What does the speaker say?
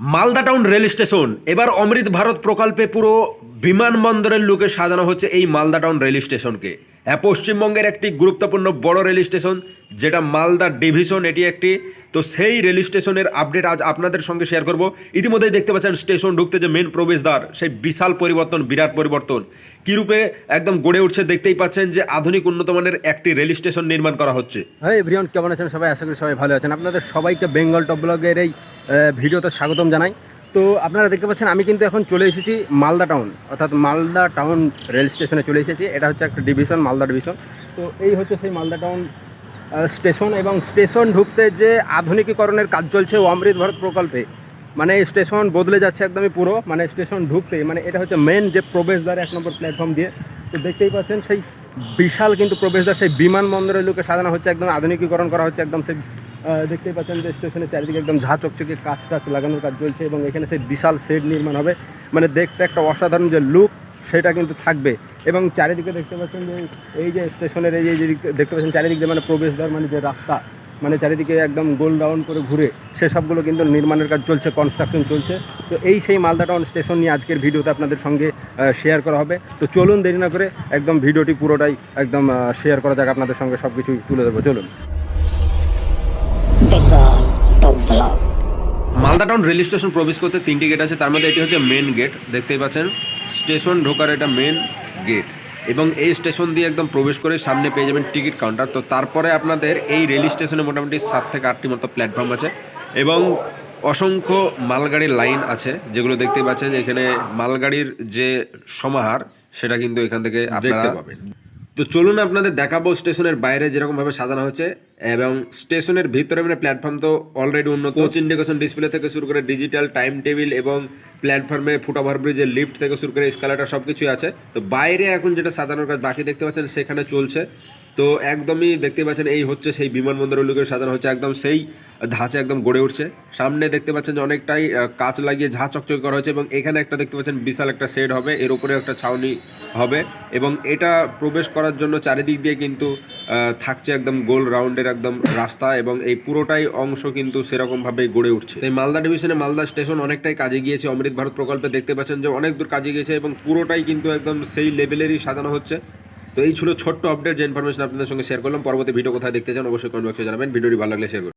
Malda town rail station. এবার অমৃত ভারত প্রকল্পে পুরো বিমানবন্দরের লোকে সাজানো হচ্ছে এই মালদা টাউন রেল স্টেশনকে। হ্যাঁ পশ্চিমবঙ্গের একটি গুরুত্বপূর্ণ বড় রেল স্টেশন, যেটা মালদা ডিভিশন, এটি একটি। তো সেই রেল স্টেশনের আপডেট আজ আপনাদের সঙ্গে শেয়ার করব। ইতিমধ্যেই দেখতে পাচ্ছেন স্টেশন ঢুকতে যে মেন প্রবেশদ্বার, সেই বিশাল পরিবর্তন, বিরাট পরিবর্তন। কী রূপে একদম গড়ে উঠছে দেখতেই পাচ্ছেন যে আধুনিক উন্নতমানের একটি রেল স্টেশন নির্মাণ করা হচ্ছে। হ্যাঁ এভরিওয়ান কেমন আছেন? সবাই আশা করি সবাই ভালো আছেন। আপনাদের সবাইকে বেঙ্গল টপ ব্লগের এই ভিডিওতে স্বাগতম জানাই। তো আপনারা দেখতে পাচ্ছেন, আমি কিন্তু এখন চলে এসেছি মালদা টাউন, অর্থাৎ মালদা টাউন রেল স্টেশনে চলে এসেছি। এটা হচ্ছে একটা ডিভিশন, মালদা ডিভিশন। তো এই হচ্ছে সেই মালদা টাউন স্টেশন এবং স্টেশন ঢুকতে যে আধুনিকীকরণের কাজ চলছে অমৃত ভারত প্রকল্পে মানে স্টেশন বদলে যাচ্ছে একদমই পুরো মানে স্টেশন ঢুকতে মানে এটা হচ্ছে মেন যে প্রবেশদ্বার এক নম্বর প্ল্যাটফর্ম দিয়ে। তো দেখতেই পাচ্ছেন সেই বিশাল কিন্তু প্রবেশদ্বার, সেই বিমানবন্দরের লোকে সাজানো হচ্ছে, একদম আধুনিকীকরণ করা হচ্ছে, একদম সেই দেখতেই পাচ্ছেন যে স্টেশনের চারিদিকে একদম ঝা চকচকে কাজ টাচ লাগানোর কাজ চলছে এবং এখানে সেই বিশাল শেড নির্মাণ হবে। মানে দেখতে একটা অসাধারণ যে লুক সেটা কিন্তু থাকবে। এবং চারিদিকে দেখতে পাচ্ছেন যে এই যে স্টেশনের এই যে দেখতে পাচ্ছেন চারিদিকে মানে প্রবেশদ্বার মানে যে রাস্তা মানে চারিদিকে একদম গোল রাউন্ড করে ঘুরে সেসবগুলো কিন্তু নির্মাণের কাজ চলছে কনস্ট্রাকশন চলছে। তো এই সেই মালদা টাউন স্টেশন নিয়ে আজকের ভিডিওতে আপনাদের সঙ্গে শেয়ার করা হবে। তো চলুন দেরি না করে একদম ভিডিওটি পুরোটাই একদম শেয়ার করা যাক, আপনাদের সঙ্গে সব কিছুই তুলে দেবো চলুন. মালদা টাউন রেল স্টেশন প্রবেশ করতে তিনটি গেট আছে তার মধ্যে এটি হচ্ছে মেন গেট দেখতেই পাচ্ছেন। স্টেশন ঢোকার এটা মেন গেট এবং এই স্টেশন দিয়ে একদম প্রবেশ করে সামনে পেয়ে যাবেন টিকিট কাউন্টার। তো তারপরে আপনাদের এই রেল স্টেশনে মোটামুটি সাত থেকে আটটি মতো প্ল্যাটফর্ম আছে। এবং অসংখ্য মালগাড়ির লাইন আছে যেগুলো দেখতে পাচ্ছেন এখানে মালগাড়ির যে সমাহার সেটা কিন্তু এখান থেকে দেখতে পাবেন। তো চলুন আপনাদের দেখাবো স্টেশনের বাইরে যেরকমভাবে সাজানো হয়েছে, এবং স্টেশনের ভিতরে মানে প্ল্যাটফর্ম তো অলরেডি উন্নত। কোচ ইন্ডিকেশন ডিসপ্লে থেকে শুরু করে ডিজিটাল টাইম টেবিল এবং প্ল্যাটফর্মে ফুট ওভার ব্রিজের লিফট থেকে শুরু করে স্কালাটা সব কিছুই আছে। তো বাইরে এখন যেটা সাজানোর কাজ বাকি দেখতে পাচ্ছেন সেখানে চলছে। তো একদমই দেখতে পাচ্ছেন, এই হচ্ছে সেই বিমানবন্দরগুলোকে সাজানো হচ্ছে, একদম সেই ধাঁচে একদম গড়ে উঠছে। সামনে দেখতে পাচ্ছেন যে অনেকটাই কাঁচ লাগিয়ে ঝাঁ চকচকে করা হয়েছে এবং এখানে একটা দেখতে পাচ্ছেন বিশাল একটা শেড হবে, এর উপরে একটা ছাউনি হবে এবং এটা প্রবেশ করার জন্য চারিদিক দিয়ে কিন্তু থাকছে একদম গোল রাউন্ডের একদম রাস্তা এবং এই পুরোটাই অংশ কিন্তু সেরকমভাবেই গড়ে উঠছে। এই মালদা ডিভিশনে মালদা স্টেশন অনেকটাই কাজে গিয়েছে, অমৃত ভারত প্রকল্পে দেখতে পাচ্ছেন যে অনেক দূর কাজে গিয়েছে এবং পুরোটাই কিন্তু একদম সেই লেভেলেরই সাজানো হচ্ছে। তো এই ছিল ছোট্ট আপডেট যে ইনফরমেশন আপনাদের সঙ্গে শেয়ার করলাম। পরবর্তী ভিডিও কোথায় দেখতে চান অবশ্যই কমেন্ট বক্সে জানাবেন। ভিডিওটি ভালো লাগলে শেয়ার